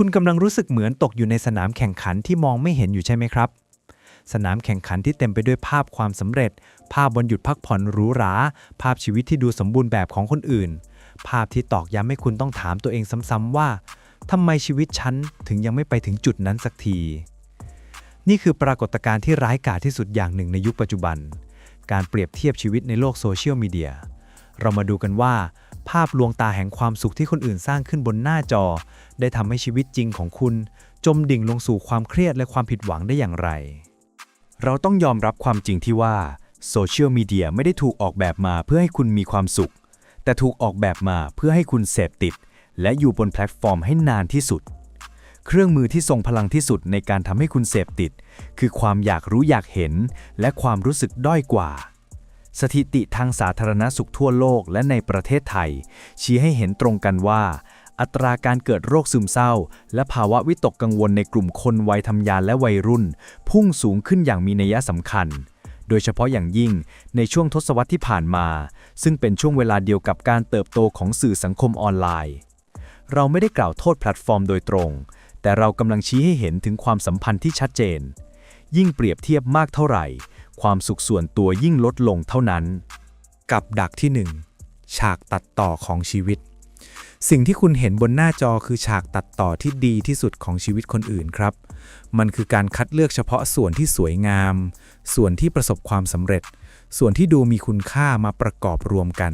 คุณกำลังรู้สึกเหมือนตกอยู่ในสนามแข่งขันที่มองไม่เห็นอยู่ใช่ไหมครับ สนามแข่งขันที่เต็มไปด้วยภาพความสำเร็จ ภาพวันหยุดพักผ่อนหรูหรา ภาพชีวิตที่ดูสมบูรณ์แบบของคนอื่น ภาพที่ตอกย้ำให้คุณต้องถามตัวเองซ้ำๆว่าทำไมชีวิตฉันถึงยังไม่ไปถึงจุดนั้นสักที นี่คือปรากฏการณ์ที่ร้ายกาจที่สุดอย่างหนึ่งในยุคปัจจุบัน การเปรียบเทียบชีวิตในโลกโซเชียลมีเดีย เรามาดูกันว่า ภาพลวงตาแห่งความสุขที่คนอื่นสร้างขึ้นบนหน้าจอ ได้ทำให้ชีวิตจริงของคุณ จมดิ่งลงสู่ความเครียดและความผิดหวังได้อย่างไร เราต้องยอมรับความจริงที่ว่าโซเชียลมีเดียไม่ได้ถูกออกแบบมาเพื่อให้คุณมีความสุข แต่ถูกออกแบบมาเพื่อให้คุณเสพติด และอยู่บนแพลตฟอร์มให้นานที่สุด เครื่องมือที่ทรงพลังที่สุดในการทำให้คุณเสพติด คือความอยากรู้อยากเห็น และความรู้สึกด้อยกว่า สถิติทางสาธารณสุขทั่วโลกและในประเทศไทย ชี้ให้เห็นตรงกันว่า อัตราการเกิดโรคซึมเศร้า และภาวะวิตกกังวลในกลุ่มคนวัยทำงานและวัยรุ่น พุ่งสูงขึ้นอย่างมีนัยสำคัญ โดยเฉพาะอย่างยิ่งในช่วงทศวรรษที่ผ่านมา ซึ่งเป็นช่วงเวลาเดียวกับการเติบโตของสื่อสังคมออนไลน์ เราไม่ได้กล่าวโทษแพลตฟอร์มโดยตรง แต่เรากำลังชี้ให้เห็นถึงความสัมพันธ์ที่ชัดเจน ยิ่งเปรียบเทียบมากเท่าไหร่ ความสุขส่วนตัวยิ่งลดลงเท่านั้น กับดักที่ 1 ฉากตัดต่อของชีวิต สิ่งที่คุณเห็นบนหน้าจอคือฉากตัดต่อที่ดีที่สุดของชีวิตคนอื่นครับ มันคือการคัดเลือกเฉพาะส่วนที่สวยงาม ส่วนที่ประสบความสำเร็จ ส่วนที่ดูมีคุณค่ามาประกอบรวมกัน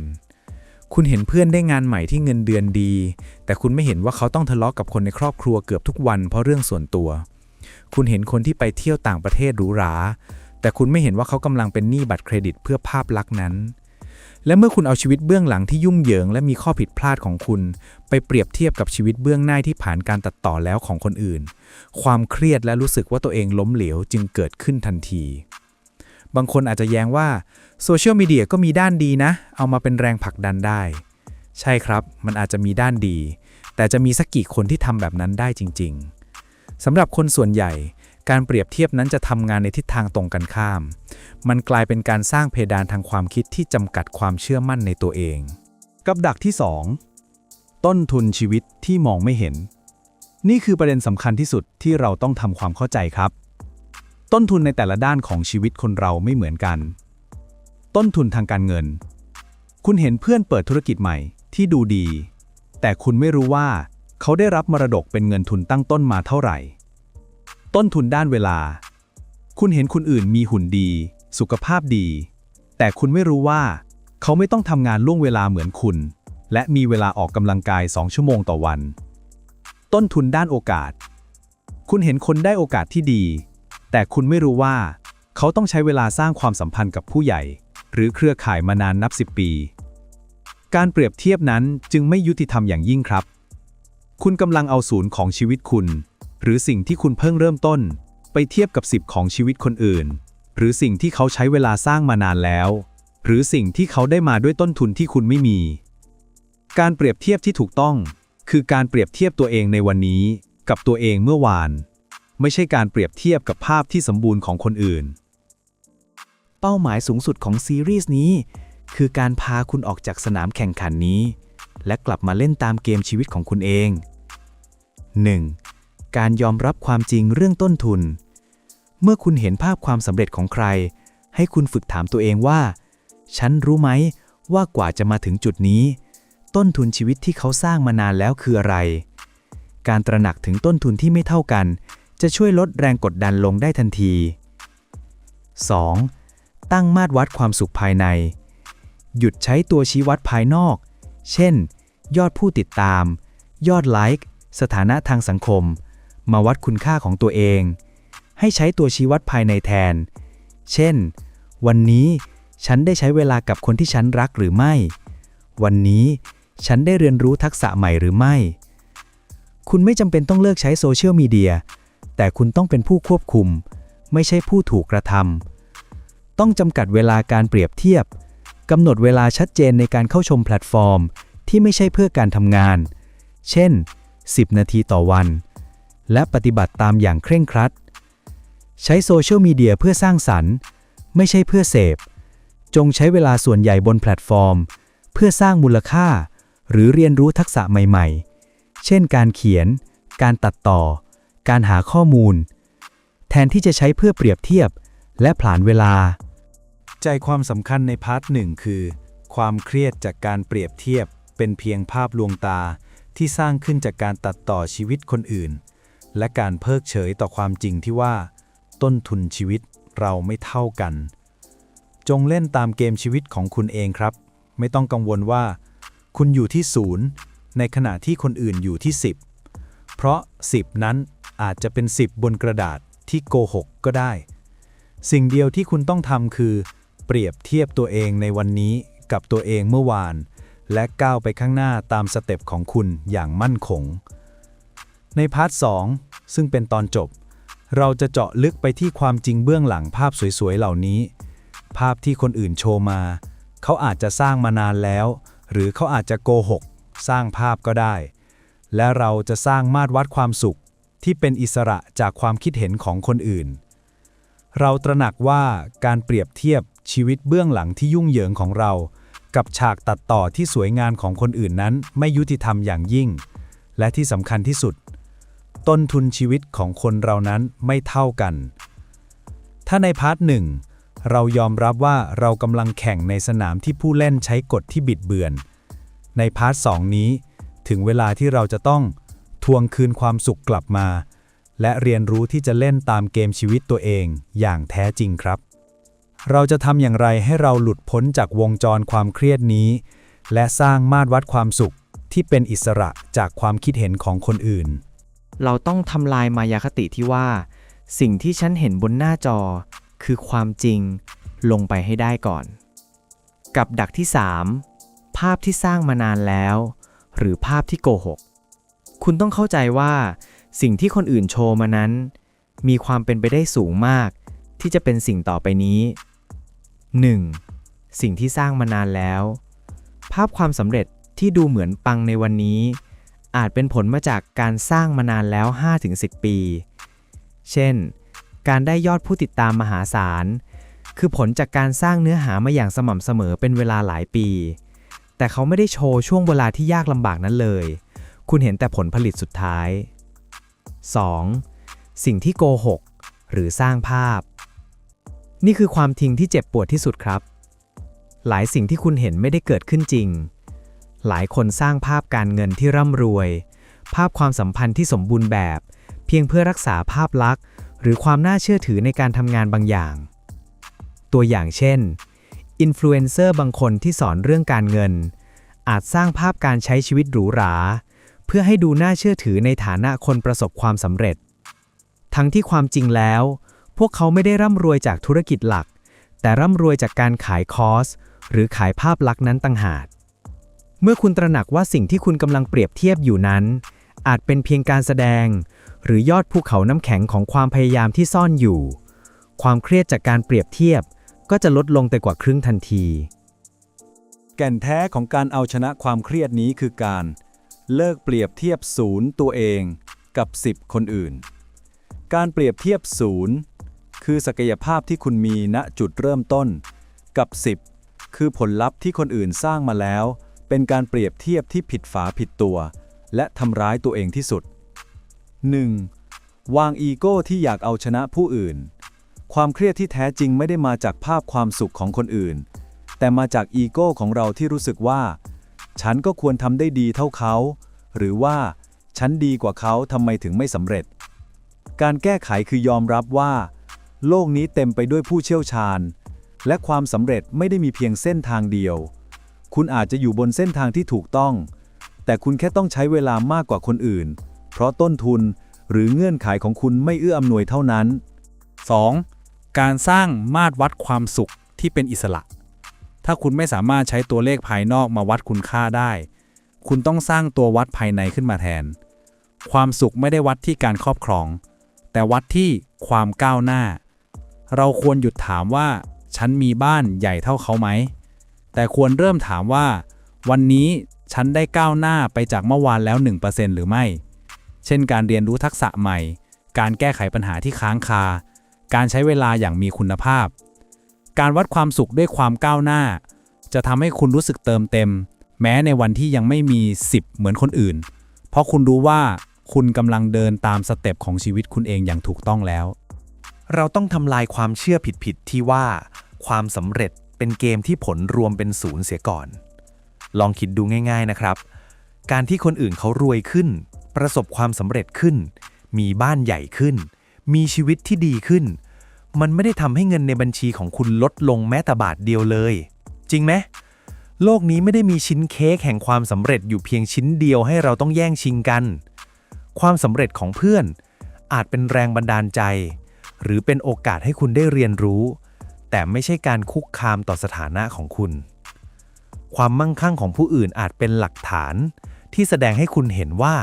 คุณเห็นเพื่อนได้งานใหม่ที่เงินเดือนดี แต่คุณไม่เห็นว่าเขาต้องทะเลาะกับคนในครอบครัวเกือบทุกวันเพราะเรื่องส่วนตัว คุณเห็นคนที่ไปเที่ยวต่างประเทศหรูหรา แต่คุณไม่เห็นว่าเขากำลังเป็นหนี้บัตรเครดิตเพื่อภาพลักษณ์นั้น และเมื่อคุณเอาชีวิตเบื้องหลังที่ยุ่งเหยิง และมีข้อผิดพลาดของคุณ ไปเปรียบเทียบกับชีวิตเบื้องหน้าที่ผ่านการตัดต่อแล้วของคนอื่น ความเครียดและรู้สึกว่าตัวเองล้มเหลวจึงเกิดขึ้นทันที บางคนอาจจะแย้งว่าโซเชียลมีเดียก็มีด้านดีนะ เอามาเป็นแรงผลักดันได้ ใช่ครับ มันอาจจะมีด้านดี แต่จะมีสักกี่คนที่ทำแบบนั้นได้จริง ๆสำหรับคนส่วนใหญ่ การเปรียบเทียบนั้นจะทำงานในทิศทางตรงกันข้าม มันกลายเป็นการสร้างเพดานทางความคิดที่จำกัดความเชื่อมั่นในตัวเอง กับดักที่ 2 ต้นทุนชีวิตที่มองไม่เห็น นี่คือประเด็นสำคัญที่สุดที่เราต้องทำความเข้าใจครับ ต้นทุนในแต่ละด้านของชีวิตคนเราไม่เหมือนกัน ต้นทุนทางการเงิน คุณเห็นเพื่อนเปิดธุรกิจใหม่ที่ดูดี แต่คุณไม่รู้ว่าเขาได้รับมรดกเป็นเงินทุนตั้งต้นมาเท่าไหร่ ต้นทุนด้านเวลา คุณเห็นคนอื่นมีหุ่นดี สุขภาพดี แต่คุณไม่รู้ว่า เขาไม่ต้องทำงานล่วงเวลาเหมือนคุณ และมีเวลาออกกำลังกาย 2 ชั่วโมงต่อวัน ต้นทุนด้านโอกาส คุณเห็นคนได้โอกาสที่ดี แต่คุณไม่รู้ว่า เขาต้องใช้เวลาสร้างความสัมพันธ์กับผู้ใหญ่ หรือเครือข่ายมานานนับ10ปี การเปรียบเทียบนั้นจึงไม่ยุติธรรมอย่างยิ่งครับ คุณกำลังเอาศูนย์ของชีวิตคุณ หรือสิ่งที่คุณเพิ่งเริ่มต้น ไปเทียบกับ 10 ของชีวิตคนอื่น หรือสิ่งที่เขาใช้เวลาสร้างมานานแล้ว หรือสิ่งที่เขาได้มาด้วยต้นทุนที่คุณไม่มี การเปรียบเทียบที่ถูกต้อง คือการเปรียบเทียบตัวเองในวันนี้ กับตัวเองเมื่อวาน ไม่ใช่การเปรียบเทียบกับภาพที่สมบูรณ์ของคนอื่น เป้าหมายสูงสุดของซีรีส์นี้ คือการพาคุณออกจากสนามแข่งขันนี้ และกลับมาเล่นตามเกมชีวิตของคุณเอง 1. การยอมรับความจริงเรื่องต้นทุน เมื่อคุณเห็นภาพความสำเร็จของใคร ให้คุณฝึกถามตัวเองว่า ฉันรู้ไหมว่ากว่าจะมาถึงจุดนี้ ต้นทุนชีวิตที่เขาสร้างมานานแล้วคืออะไร การตระหนักถึงต้นทุนที่ไม่เท่ากัน จะช่วยลดแรงกดดันลงได้ทันที 2. ตั้งมาตรวัดความสุขภายใน หยุดใช้ตัวชี้วัดภายนอก เช่น ยอดผู้ติดตาม ยอดไลค์ สถานะทางสังคม มาวัดคุณค่าของตัวเอง ให้ใช้ตัวชี้วัดภายในแทน เช่น วันนี้ฉันได้ใช้เวลากับคนที่ฉันรักหรือไม่ วันนี้ฉันได้เรียนรู้ทักษะใหม่หรือไม่ คุณไม่จำเป็นต้องเลิกใช้โซเชียลมีเดีย แต่คุณต้องเป็นผู้ควบคุม ไม่ใช่ผู้ถูกกระทำ ต้องจำกัดเวลาการเปรียบเทียบ กำหนดเวลาชัดเจนในการเข้าชมแพลตฟอร์ม ที่ไม่ใช่เพื่อการทำงาน เช่น 10 นาทีต่อวัน และปฏิบัติตามอย่างเคร่งครัด ใช้โซเชียลมีเดียเพื่อสร้างสรรค์ ไม่ใช่เพื่อเสพ จงใช้เวลาส่วนใหญ่บนแพลตฟอร์ม เพื่อสร้างมูลค่า หรือเรียนรู้ทักษะใหม่ๆ เช่นการเขียน การตัดต่อ การหาข้อมูล แทนที่จะใช้เพื่อเปรียบเทียบ และผลานเวลา ใจความสำคัญในพาร์ทหนึ่งคือ ความเครียดจากการเปรียบเทียบ เป็นเพียงภาพลวงตาที่สร้างขึ้นจากการตัดต่อชีวิตคนอื่น และการเพิกเฉยต่อความจริงที่ว่า ต้นทุนชีวิตเราไม่เท่ากัน จงเล่นตามเกมชีวิตของคุณเองครับ ไม่ต้องกังวลว่า คุณอยู่ที่ศูนย์ในขณะที่คนอื่นอยู่ที่ 10 เพราะ 10 นั้นอาจจะเป็น 10 บนกระดาษที่โกหกก็ได้ สิ่งเดียวที่คุณต้องทำคือ เปรียบเทียบตัวเองในวันนี้กับตัวเองเมื่อวาน และก้าวไปข้างหน้าตามสเต็ปของคุณอย่างมั่นคง ในพาร์ท 2 ซึ่งเป็นตอนจบ เราจะเจาะลึกไปที่ความจริงเบื้องหลังภาพสวยๆ เหล่านี้ ภาพที่คนอื่นโชว์มา เขาอาจจะสร้างมานานแล้ว หรือเขาอาจจะโกหก สร้างภาพก็ได้ และเราจะสร้างมาตรวัดความสุข ที่เป็นอิสระจากความคิดเห็นของคนอื่น เราตระหนักว่าการเปรียบเทียบชีวิตเบื้องหลังที่ยุ่งเหยิงของเรา กับฉากตัดต่อที่สวยงามของคนอื่นนั้นไม่ยุติธรรมอย่างยิ่ง และที่สำคัญที่สุด ต้นทุนชีวิตของคนเรานั้นไม่เท่ากัน ถ้าในพาร์ทหนึ่งเรายอมรับว่าเรากำลังแข่งในสนามที่ผู้เล่นใช้กฎที่บิดเบือน ในพาร์ทสองนี้ ถึงเวลาที่เราจะต้องทวงคืนความสุขกลับมา และเรียนรู้ที่จะเล่นตามเกมชีวิตตัวเองอย่างแท้จริงครับ เราจะทำอย่างไรให้เราหลุดพ้นจากวงจรความเครียดนี้ และสร้างมาตรวัดความสุขที่เป็นอิสระจากความคิดเห็นของคนอื่น เราต้องทำลายมายาคติที่ว่า สิ่งที่ฉันเห็นบนหน้าจอ คือความจริงลงไปให้ได้ก่อน กับดักที่ 3 ภาพที่สร้างมานานแล้ว หรือภาพที่โกหก คุณต้องเข้าใจว่า สิ่งที่คนอื่นโชว์มานั้น มีความเป็นไปได้สูงมาก ที่จะเป็นสิ่งต่อไปนี้ 1. สิ่งที่สร้างมานานแล้ว ภาพความสำเร็จที่ดูเหมือนปังในวันนี้ อาจเป็นผลมาจากการสร้างมานานแล้ว 5-10 ปี เช่น การได้ยอดผู้ติดตามมหาศาล คือผลจากการสร้างเนื้อหามาอย่างสม่ำเสมอเป็นเวลาหลายปี แต่เขาไม่ได้โชว์ช่วงเวลาที่ยากลำบากนั้นเลย คุณเห็นแต่ผลผลิตสุดท้าย 2. สิ่งที่โกหก หรือสร้างภาพ นี่คือความทิ้งที่เจ็บปวดที่สุดครับ หลายสิ่งที่คุณเห็นไม่ได้เกิดขึ้นจริง หลายคนสร้างภาพการเงินที่ร่ำรวย ภาพความสัมพันธ์ที่สมบูรณ์แบบ เพียงเพื่อรักษาภาพลักษณ์ หรือความน่าเชื่อถือในการทำงานบางอย่าง ตัวอย่างเช่นอินฟลูเอนเซอร์บางคนที่สอนเรื่องการเงิน อาจสร้างภาพการใช้ชีวิตหรูหรา เพื่อให้ดูน่าเชื่อถือในฐานะคนประสบความสำเร็จ ทั้งที่ความจริงแล้ว พวกเขาไม่ได้ร่ำรวยจากธุรกิจหลัก แต่ร่ำรวยจากการขายคอร์ส หรือขายภาพลักษณ์นั้นต่างหาก เมื่อคุณตระหนักว่าสิ่งที่คุณกำลังเปรียบเทียบอยู่นั้น อาจเป็นเพียงการแสดง หรือยอดภูเขาน้ำแข็งของความพยายามที่ซ่อนอยู่ ความเครียดจากการเปรียบเทียบก็จะลดลงไปกว่าครึ่งทันที แก่นแท้ของการเอาชนะความเครียดนี้คือการ เลิกเปรียบเทียบศูนย์ตัวเองกับ 10 คนอื่น การเปรียบเทียบศูนย์คือศักยภาพที่คุณมีณจุดเริ่มต้น กับ 10 คือผลลัพธ์ที่คนอื่นสร้างมาแล้ว เป็นการเปรียบเทียบที่ผิดฝาผิดตัว และทำร้ายตัวเองที่สุด 1. วางอีโก้ที่อยากเอาชนะผู้อื่น ความเครียดที่แท้จริงไม่ได้มาจากภาพความสุขของคนอื่น แต่มาจากอีโก้ของเราที่รู้สึกว่า ฉันก็ควรทำได้ดีเท่าเขา หรือว่า ฉันดีกว่าเขาทำไมถึงไม่สำเร็จ การแก้ไขคือยอมรับว่า โลกนี้เต็มไปด้วยผู้เชี่ยวชาญ และความสำเร็จไม่ได้มีเพียงเส้นทางเดียว คุณอาจจะอยู่บนเส้นทางที่ถูกต้อง แต่คุณแค่ต้องใช้เวลามากกว่าคนอื่น เพราะต้นทุนหรือเงื่อนไขของคุณไม่เอื้ออำนวยเท่านั้น 2. การสร้างมาตรวัดความสุขที่เป็นอิสระ ถ้าคุณไม่สามารถใช้ตัวเลขภายนอกมาวัดคุณค่าได้ คุณต้องสร้างตัววัดภายในขึ้นมาแทน ความสุขไม่ได้วัดที่การครอบครอง แต่วัดที่ความก้าวหน้า เราควรหยุดถามว่า ฉันมีบ้านใหญ่เท่าเขาไหม แต่ควรเริ่มถามว่า วันนี้ฉันได้ก้าวหน้าไปจากเมื่อวานแล้ว 1%หรือไม่ เช่นการเรียนรู้ทักษะใหม่ การแก้ไขปัญหาที่ค้างคา การใช้เวลาอย่างมีคุณภาพ การวัดความสุขด้วยความก้าวหน้า จะทำให้คุณรู้สึกเติมเต็ม แม้ในวันที่ยังไม่มี 10 เหมือนคนอื่น เพราะคุณรู้ว่าคุณกำลังเดินตามสเต็ปของชีวิตคุณเองอย่างถูกต้องแล้ว เราต้องทำลายความเชื่อผิดๆที่ว่า ความสำเร็จ เป็นเกมที่ผลรวมเป็นศูนย์เสียก่อน ลองคิดดูง่าย ๆนะครับ การที่คนอื่นเขารวยขึ้น ประสบความสำเร็จขึ้น มีบ้านใหญ่ขึ้น มีชีวิตที่ดีขึ้น มันไม่ได้ทำให้เงินในบัญชีของคุณลดลงแม้แต่บาทเดียวเลย จริงไหมโลกนี้ไม่ได้มีชิ้นเค้กแห่งความสำเร็จอยู่เพียงชิ้นเดียวให้เราต้องแย่งชิงกัน ความสำเร็จของเพื่อนอาจเป็นแรงบันดาลใจ หรือเป็นโอกาสให้คุณได้เรียนรู้ แต่ไม่ใช่การคุกคามต่อสถานะของคุณ ความมั่งคั่งของผู้อื่นอาจเป็นหลักฐาน ที่แสดงให้คุณเห็นว่า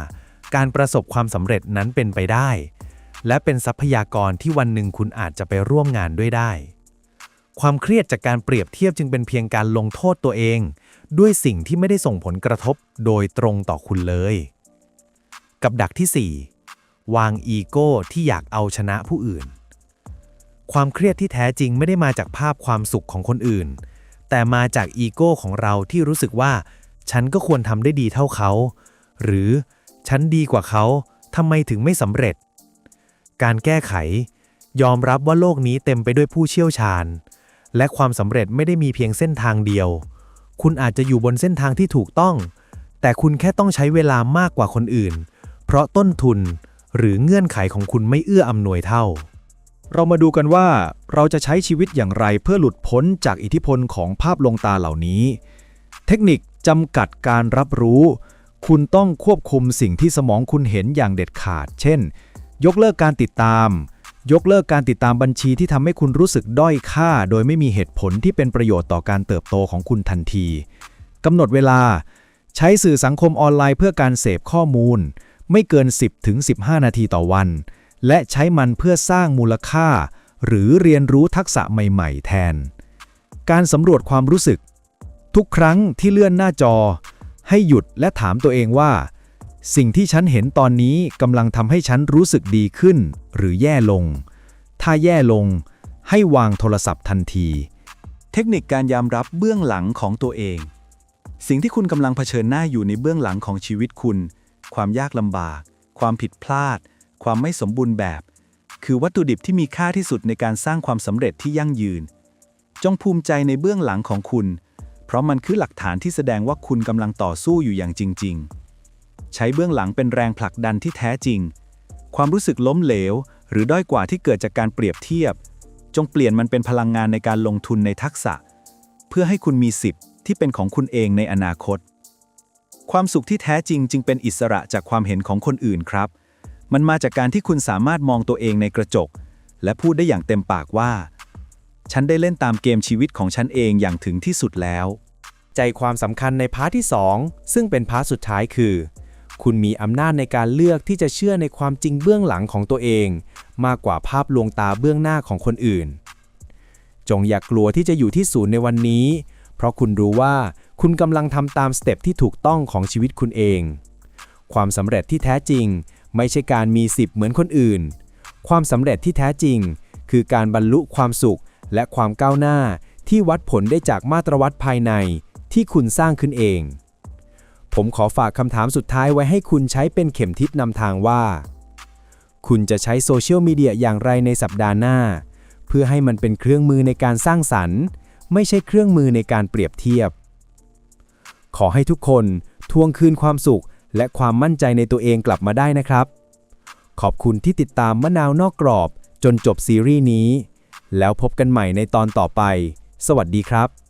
การประสบความสำเร็จนั้นเป็นไปได้ และเป็นทรัพยากรที่วันหนึ่งคุณอาจจะไปร่วมงานด้วยได้ ความเครียดจากการเปรียบเทียบจึงเป็นเพียงการลงโทษตัวเอง ด้วยสิ่งที่ไม่ได้ส่งผลกระทบโดยตรงต่อคุณเลย กับดักที่ 4 วางอีโก้ที่อยากเอาชนะผู้อื่น ความเครียดที่แท้จริงไม่ได้มาจากภาพความสุขของคนอื่น แต่มาจากอีโก้ของเราที่รู้สึกว่า ฉันก็ควรทำได้ดีเท่าเขา หรือฉันดีกว่าเขาทำไมถึงไม่สำเร็จ การแก้ไข ยอมรับว่าโลกนี้เต็มไปด้วยผู้เชี่ยวชาญ และความสำเร็จไม่ได้มีเพียงเส้นทางเดียว คุณอาจจะอยู่บนเส้นทางที่ถูกต้อง แต่คุณแค่ต้องใช้เวลามากกว่าคนอื่น เพราะต้นทุนหรือเงื่อนไขของคุณไม่เอื้ออำนวยเท่า เรามาดูกันว่าเราจะใช้ชีวิตอย่างไรเพื่อหลุดพ้นจากอิทธิพลของภาพลวงตาเหล่านี้ เทคนิคจำกัดการรับรู้ คุณต้องควบคุมสิ่งที่สมองคุณเห็นอย่างเด็ดขาด เช่น ยกเลิกการติดตาม ยกเลิกการติดตามบัญชีที่ทำให้คุณรู้สึกด้อยค่า โดยไม่มีเหตุผลที่เป็นประโยชน์ต่อการเติบโตของคุณทันทีกำหนดเวลา ใช้สื่อสังคมออนไลน์เพื่อการเสพข้อมูล ไม่เกิน 10-15 นาทีต่อวัน และใช้มันเพื่อสร้างมูลค่า หรือเรียนรู้ทักษะใหม่ๆ แทน การสำรวจความรู้สึก ทุกครั้งที่เลื่อนหน้าจอ ให้หยุดและถามตัวเองว่า สิ่งที่ฉันเห็นตอนนี้กำลังทำให้ฉันรู้สึกดีขึ้น หรือแย่ลง ถ้าแย่ลง ให้วางโทรศัพท์ทันที เทคนิคการยอมรับเบื้องหลังของตัวเอง สิ่งที่คุณกำลังเผชิญหน้าอยู่ในเบื้องหลังของชีวิตคุณ ความยากลำบาก ความผิดพลาด ความไม่สมบูรณ์แบบ คือวัตถุดิบที่มีค่าที่สุดในการสร้างความสำเร็จที่ยั่งยืน จงภูมิใจในเบื้องหลังของคุณ เพราะมันคือหลักฐานที่แสดงว่าคุณกำลังต่อสู้อยู่อย่างจริง ๆ ใช้เบื้องหลังเป็นแรงผลักดันที่แท้จริง ความรู้สึกล้มเหลว หรือด้อยกว่าที่เกิดจากการเปรียบเทียบ จงเปลี่ยนมันเป็นพลังงานในการลงทุนในทักษะ เพื่อให้คุณมีสิบที่เป็นของคุณเองในอนาคตความสุขที่แท้จริงจึงเป็นอิสระจากความเห็นของคนอื่นครับ มันมาจากการที่คุณสามารถมองตัวเองในกระจก และพูดได้อย่างเต็มปากว่า ฉันได้เล่นตามเกมชีวิตของฉันเองอย่างถึงที่สุดแล้ว ใจความสำคัญในพาร์ทที่ 2 ซึ่งเป็นพาร์ทสุดท้ายคือ คุณมีอำนาจในการเลือกที่จะเชื่อในความจริงเบื้องหลังของตัวเอง มากกว่าภาพลวงตาเบื้องหน้าของคนอื่น จงอย่ากกลัวที่จะอยู่ที่ศูนย์ในวันนี้ เพราะคุณรู้ว่าคุณกำลังทำตามสเต็ปที่ถูกต้องของชีวิตคุณเอง ความสำเร็จที่แท้จริง ไม่ใช่การมีสิบเหมือนคนอื่น ความสำเร็จที่แท้จริง คือการบรรลุความสุขและความก้าวหน้าที่วัดผลได้จากมาตรวัดภายในที่คุณสร้างขึ้นเอง ผมขอฝากคำถามสุดท้ายไว้ให้คุณใช้เป็นเข็มทิศนำทางว่า คุณจะใช้โซเชียลมีเดียอย่างไรในสัปดาห์หน้า เพื่อให้มันเป็นเครื่องมือในการสร้างสรรค์ ไม่ใช่เครื่องมือในการเปรียบเทียบ ขอให้ทุกคนทวงคืนความสุข และความมั่นใจในตัวเองกลับมาได้นะครับ ขอบคุณที่ติดตามมะนาวนอกกรอบจนจบซีรีส์นี้ แล้วพบกันใหม่ในตอนต่อไป สวัสดีครับ